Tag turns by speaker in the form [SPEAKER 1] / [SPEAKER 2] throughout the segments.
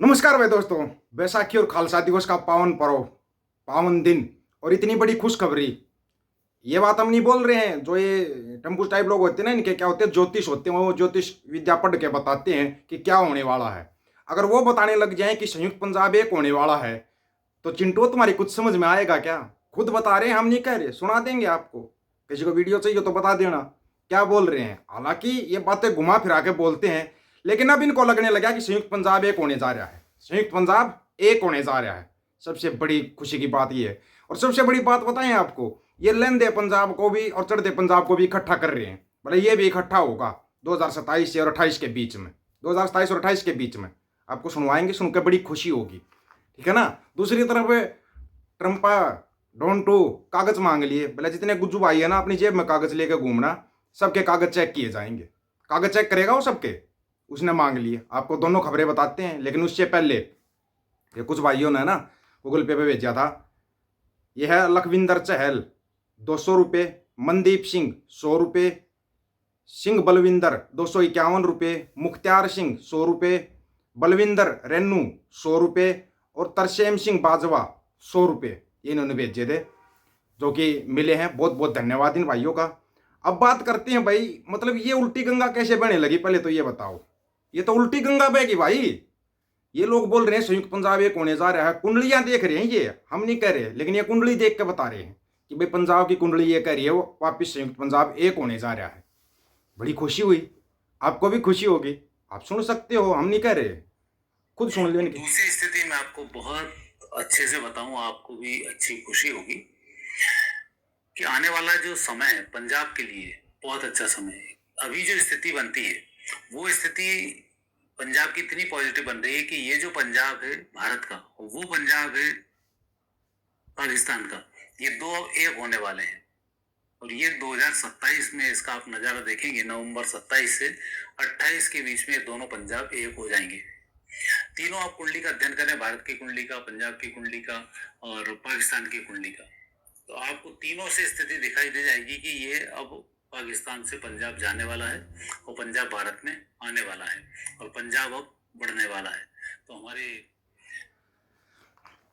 [SPEAKER 1] नमस्कार भाई दोस्तों, बैसाखी और खालसा दिवस का पावन पर्व, पावन दिन और इतनी बड़ी खुशखबरी। ये बात हम नहीं बोल रहे हैं, जो ये टम्पू टाइप लोग होते हैं ना, इनके क्या होते हैं, ज्योतिष होते हैं, वो ज्योतिष विद्या पढ़ के बताते हैं कि क्या होने वाला है। अगर वो बताने लग जाए कि संयुक्त पंजाब एक होने वाला है तो चिंटू, तुम्हारी कुछ समझ में आएगा क्या? खुद बता रहे हैं, हम नहीं कह रहे, सुना देंगे आपको। किसी को वीडियो चाहिए तो बता देना। क्या बोल रहे हैं? हालाँकि ये बातें घुमा फिरा के बोलते हैं लेकिन अब इनको लगने लगा कि संयुक्त पंजाब एक होने जा रहा है। संयुक्त पंजाब एक होने जा रहा है। सबसे बड़ी खुशी की बात यह है। और सबसे बड़ी बात बताएँ आपको, ये लेंदे पंजाब को भी और चढ़ते पंजाब को भी इकट्ठा कर रहे हैं। भले ये भी इकट्ठा होगा दो से और 28 के बीच में। 2027 और 28 के बीच में। आपको सुनवाएँगे, सुनकर बड़ी खुशी होगी। ठीक है ना? दूसरी तरफ़ ट्रम्पा डोंट टू, कागज़ मांग लिए। भले जितने गुज्जू भाई है ना, अपनी जेब में कागज़ लेकर घूमना, सबके कागज़ चेक किए जाएँगे। कागज़ चेक करेगा वो सबके? उसने मांग लिए आपको दोनों खबरें बताते हैं, लेकिन उससे पहले, ये कुछ भाइयों ने ना गूगल पे पे भेजा था। यह है लखविंदर चहल, दो सौ रुपये मनदीप सिंह, सौ रुपये सिंह बलविंदर, दो सौ इक्यावन रुपये मुख्तार सिंह, सौ रुपये बलविंदर रेनू सौ रुपये और तरसेम सिंह बाजवा, सौ रुपये इन्होंने भेजे थे, जो कि मिले हैं। बहुत बहुत धन्यवाद इन भाइयों का। अब बात करते हैं भाई मतलब ये उल्टी गंगा कैसे बहने लगी? पहले तो ये बताओ। ये तो उल्टी गंगा बहेगी भाई। ये लोग बोल रहे हैं, संयुक्त पंजाब एक होने जा रहा है। कुंडलियाँ देख रहे हैं ये, हम नहीं कह रहे, लेकिन ये कुंडली देख के बता रहे हैं कि भाई पंजाब की कुंडली ये कह रही है, वो वापिस संयुक्त पंजाब एक होने जा रहा है। बड़ी खुशी हुई। आपको भी खुशी होगी। आप सुन सकते हो, हम नहीं कह रहे। खुद सुन लो इनकी
[SPEAKER 2] दूसरी स्थिति में आपको बहुत अच्छे से बताऊँ, आपको भी अच्छी खुशी होगी कि आने वाला जो समय है, पंजाब के लिए, बहुत अच्छा समय है। अभी जो स्थिति बनती है वो स्थिति पंजाब की इतनी पॉजिटिव बन रही है कि ये जो पंजाब है, भारत का वो पंजाब है, पाकिस्तान का, ये दो एक होने वाले हैं। और ये 2027 में इसका आप नज़ारा देखेंगे, नवंबर 27 से 28 के बीच में दोनों पंजाब एक हो जाएँगे। तीनों आप कुंडली का अध्ययन करें, भारत की कुंडली का, पंजाब की कुंडली का, और पाकिस्तान की कुंडली का। तो आपको तीनों से स्थिति दिखाई दे जाएगी कि ये अब पाकिस्तान से पंजाब जाने वाला है और पंजाब भारत में आने वाला है और पंजाब अब बढ़ने वाला है। तो हमारे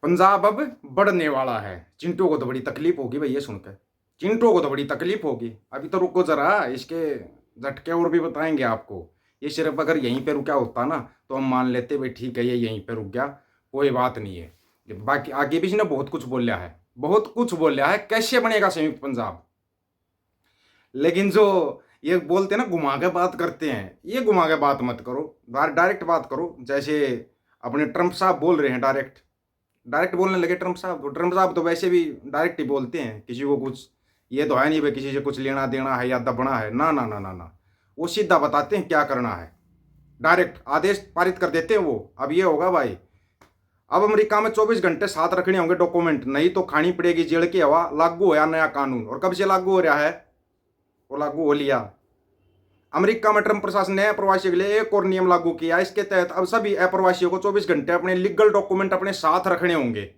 [SPEAKER 1] पंजाब अब बढ़ने वाला है। चिंटू को तो बड़ी तकलीफ़ होगी भैया सुनकर। चिंटू को तो बड़ी तकलीफ़ होगी। अभी तो रुको जरा, इसके झटके और भी बताएँगे आपको। ये सिर्फ़ अगर यहीं पे रुका होता ना तो हम मान लेते भाई, ठीक है, ये यहीं पे रुक गया, कोई बात नहीं है। बाकी आगे भी इसने बहुत कुछ बोलिया है। बहुत कुछ बोलिया है। कैसे बनेगा संयुक्त पंजाब? लेकिन जो ये बोलते हैं ना घुमा के बात करते हैं, ये घुमा के बात मत करो। डायरेक्ट बात करो, जैसे अपने ट्रंप साहब बोल रहे हैं डायरेक्ट। डायरेक्ट बोलने लगे ट्रंप साहब तो ट्रंप साहब तो वैसे भी डायरेक्ट ही बोलते हैं, किसी को कुछ, ये तो है नहीं भाई, किसी से कुछ लेना देना है या दबना है। ना ना ना ना ना। वो सीधा बताते हैं क्या करना है। डायरेक्ट आदेश पारित कर देते हैं वो। अब ये होगा भाई, अब अमेरिका में 24 घंटे साथ रखने होंगे डॉक्यूमेंट, नहीं तो खानी पड़ेगी जेल की हवा, लागू होया नया कानून। और कब से लागू हो रहा है? वो लागू हो लिया। अमेरिका में ट्रंप प्रशासन ने अप्रवासियों के लिए एक और नियम लागू किया। इसके तहत अब सभी अप्रवासियों को 24 घंटे अपने लीगल डॉक्यूमेंट अपने साथ रखने होंगे।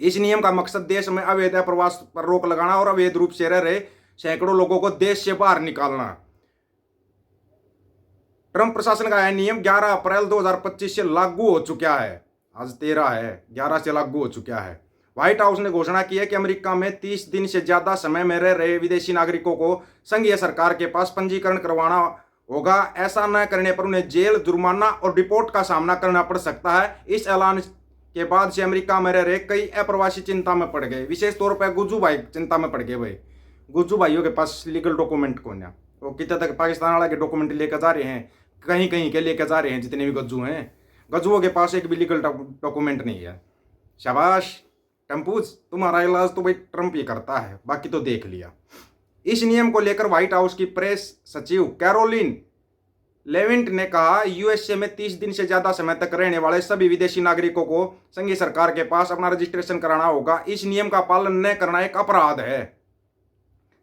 [SPEAKER 1] इस नियम का मकसद देश में अवैध अप्रवास पर रोक लगाना और अवैध रूप से रह रहे सैकड़ों लोगों को देश से बाहर निकालना। ट्रंप प्रशासन का यह नियम 11 अप्रैल 2025 से लागू हो चुका है। आज तेरह है 11 से लागू हो चुका है। व्हाइट हाउस ने घोषणा की है कि अमेरिका में 30 दिन से ज़्यादा समय में रह रहे विदेशी नागरिकों को संघीय सरकार के पास पंजीकरण करवाना होगा। ऐसा न करने पर उन्हें जेल, जुर्माना और रिपोर्ट का सामना करना पड़ सकता है। इस ऐलान के बाद से अमेरिका में रह रहे कई अप्रवासी चिंता में पड़ गए। विशेष तौर पर गुज्जू भाई चिंता में पड़ गए भाई। गुज्जू भाइयों के पास लीगल डॉक्यूमेंट कौन है? वो कितने तक पाकिस्तान वाला के डॉक्यूमेंट लेकर जा रहे हैं? कहीं कहीं के लेकर जा रहे हैं जितने भी गज्जू हैं। गज्जुओं के पास एक भी लीगल डॉक्यूमेंट नहीं है। शाबाश। टम्पूज तुम्हारा इलाज तो भाई ट्रंप ही करता है बाकी तो देख लिया। इस नियम को लेकर व्हाइट हाउस की प्रेस सचिव कैरोलिन लेविंट ने कहा यूएसए में 30 दिन से ज़्यादा समय तक रहने वाले सभी विदेशी नागरिकों को संघीय सरकार के पास अपना रजिस्ट्रेशन कराना होगा। इस नियम का पालन न करना एक अपराध है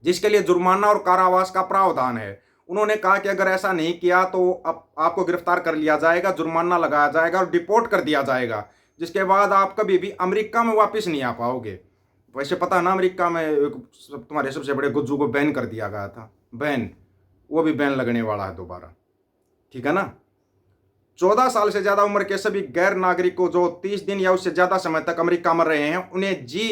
[SPEAKER 1] जिसके लिए जुर्माना और कारावास का प्रावधान है। उन्होंने कहा कि अगर ऐसा नहीं किया तो आप, आपको गिरफ़्तार कर लिया जाएगा जुर्माना लगाया जाएगा और डिपोर्ट कर दिया जाएगा। जिसके बाद आप कभी भी अमेरिका में वापस नहीं आ पाओगे। वैसे पता ना, अमेरिका में सब तुम्हारे सबसे बड़े गुज्जू को बैन कर दिया गया था। बैन, वो भी बैन लगने वाला है दोबारा। ठीक है ना? चौदह साल से ज़्यादा उम्र के सभी गैर नागरिकों जो तीस दिन या उससे ज़्यादा समय तक अमेरिका में रहे हैं, उन्हें जी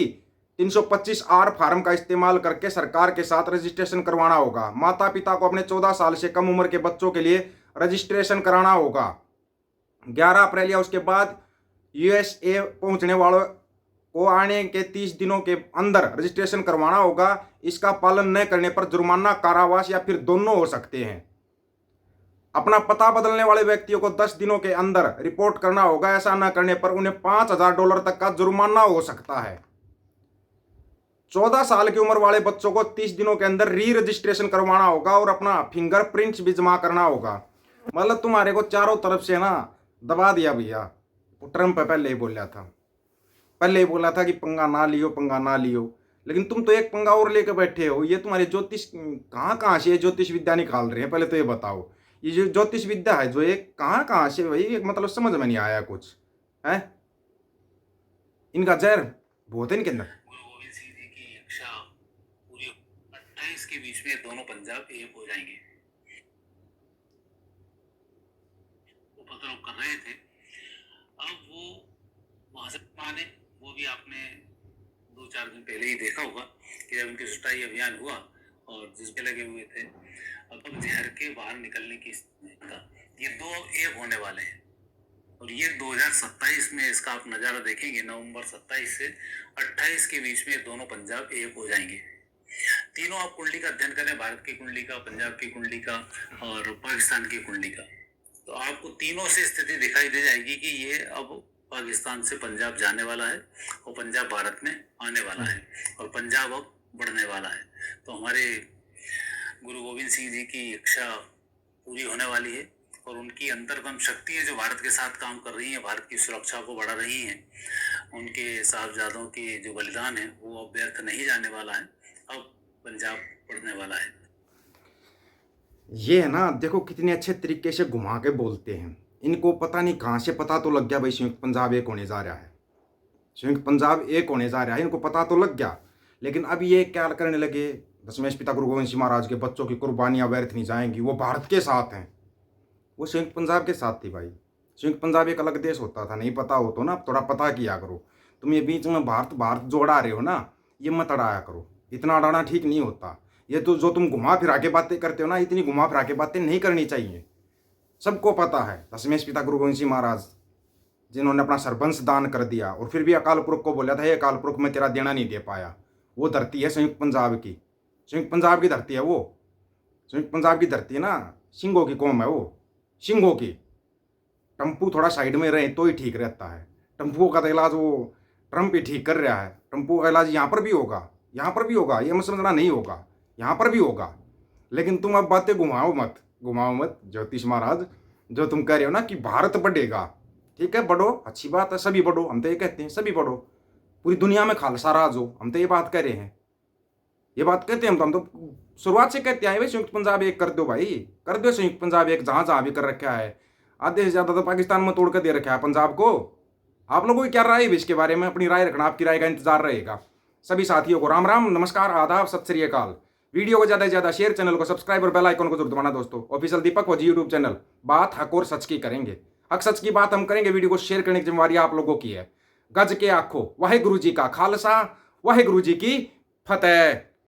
[SPEAKER 1] 325 आर फार्म का इस्तेमाल करके सरकार के साथ रजिस्ट्रेशन करवाना होगा। माता पिता को अपने 14 साल से कम उम्र के बच्चों के लिए रजिस्ट्रेशन कराना होगा। 11 अप्रैल या उसके बाद यूएसए पहुँचने वालों को आने के 30 दिनों के अंदर रजिस्ट्रेशन करवाना होगा। इसका पालन न करने पर जुर्माना, कारावास या फिर दोनों हो सकते हैं। अपना पता बदलने वाले व्यक्तियों को 10 दिनों के अंदर रिपोर्ट करना होगा। ऐसा न करने पर उन्हें पाँच हज़ार डॉलर तक का जुर्माना हो सकता है। चौदह साल की उम्र वाले बच्चों को तीस दिनों के अंदर री रजिस्ट्रेशन करवाना होगा और अपना फिंगरप्रिंट्स भी जमा करना होगा। मतलब तुम्हारे को चारों तरफ़ से ना दबा दिया भैया। ट्रंप पहले ही बोला था। पहले ही बोला था कि पंगा ना लियो, पंगा ना लियो। लेकिन तुम तो एक पंगा और लेकर बैठे हो। ये तुम्हारे ज्योतिष, कहाँ कहाँ से ज्योतिष विद्या निकाल रहे हैं? पहले तो ये बताओ। ये जो ज्योतिष विद्या है, जो ये कहाँ कहाँ से भाई ये मतलब समझ में नहीं आया कुछ। है? इनका जहर बहुत है इनके अंदर।
[SPEAKER 2] की बीच में दोनों पंजाब एक हो जाएँगे। वो उपद्रव कर रहे थे। माने वो भी आपने दो चार दिन पहले ही देखा होगा कि जब उनके सुटाई अभियान हुआ और जिसपे लगे हुए थे, अब अब जहर के बाहर निकलने की था ये दो एक होने वाले हैं। और ये 2027 में इसका आप नज़ारा देखेंगे, नवंबर 27 से 28 के बीच में दोनों पंजाब एक हो जाएँगे। तीनों आप कुंडली का अध्ययन करें, भारत की कुंडली का, पंजाब की कुंडली का और पाकिस्तान की कुंडली का। तो आपको तीनों से स्थिति दिखाई दे जाएगी कि ये अब पाकिस्तान से पंजाब जाने वाला है और पंजाब भारत में आने वाला है और पंजाब अब बढ़ने वाला है। तो हमारे गुरु गोविंद सिंह जी की इच्छा पूरी होने वाली है और उनकी अंतरतम शक्ति है जो भारत के साथ काम कर रही है, भारत की सुरक्षा को बढ़ा रही हैं। उनके साहबजादों के जो बलिदान है, वो अब व्यर्थ नहीं जाने वाला है, अब पंजाब बढ़ने वाला है।
[SPEAKER 1] ये है ना, देखो कितने अच्छे तरीके से घुमा के बोलते हैं। इनको पता नहीं कहाँ से पता तो लग गया भाई संयुक्त पंजाब एक होने जा रहा है। संयुक्त पंजाब एक होने जा रहा है, इनको पता तो लग गया। लेकिन अब ये क्या करने लगे? दशमेश पिता गुरु गोविंद सिंह महाराज के बच्चों की कुर्बानियाँ व्यर्थ नहीं जाएँगी, वो भारत के साथ हैं। वो संयुक्त पंजाब के साथ थी भाई। संयुक्त पंजाब एक अलग देश होता था, नहीं पता हो तो ना थोड़ा पता किया करो। तुम ये बीच में भारत भारत जोड़ा रहे हो ना, ये मत अड़ाया करो। इतना अड़ाना ठीक नहीं होता। ये तो जो तुम घुमा फिरा के बातें करते हो ना, इतनी घुमा फिरा के बातें नहीं करनी चाहिए। सबको पता है। दशमेश पिता गुरु गोविंद सिंह महाराज, जिन्होंने अपना सरबंश दान कर दिया और फिर भी अकाल पुरख को बोला था ये अकाल पुरख, मैं तेरा देना नहीं दे पाया। वो धरती है संयुक्त पंजाब की। संयुक्त पंजाब की धरती है वो। संयुक्त पंजाब की धरती है ना सिंगों की कौम है वो। सिंगों की। टम्पू थोड़ा साइड में रहे तो ही ठीक रहता है। टम्पुओं का तो इलाज वो ट्रंप ही ठीक कर रहा है। टम्पू का इलाज यहाँ पर भी होगा, यहाँ पर भी होगा, ये मत समझना नहीं होगा, यहाँ पर भी होगा। लेकिन तुम अब बातें घुमाओ मत। घुमाओ मत, ज्योतिष महाराज। जो तुम कह रहे हो ना कि भारत बढ़ेगा, ठीक है, बढ़ो, अच्छी बात है, सभी बढ़ो, हम तो ये कहते हैं, सभी बढ़ो। पूरी दुनिया में खालसा राज हो, हम तो ये बात कह रहे हैं। ये बात कहते हैं हम तो हम तो शुरुआत से कहते आए भाई संयुक्त पंजाब एक कर दो भाई, कर दो संयुक्त पंजाब एक, जहाँ जहाँ भी कर रखा है। आधे से ज़्यादा तो पाकिस्तान में तोड़ कर दे रखा है पंजाब को। आप लोगों की क्या राय है इसके बारे में? अपनी राय रखना, आपकी राय का इंतज़ार रहेगा। सभी साथियों को राम राम, नमस्कार, आदाब, सत श्री अकाल। वीडियो को ज़्यादा से ज़्यादा शेयर चैनल को सब्सक्राइब और बेल आइकन को ज़रूर दबाना दोस्तों। ऑफिशियल दीपक वजी यूट्यूब चैनल बात हक और सच की करेंगे। हक सच की बात हम करेंगे। वीडियो को शेयर करने की जिम्मेवारी आप लोगों की है। गज के आँखों। वाहे गुरु जी का खालसा। वाहे गुरु जी की फतेह।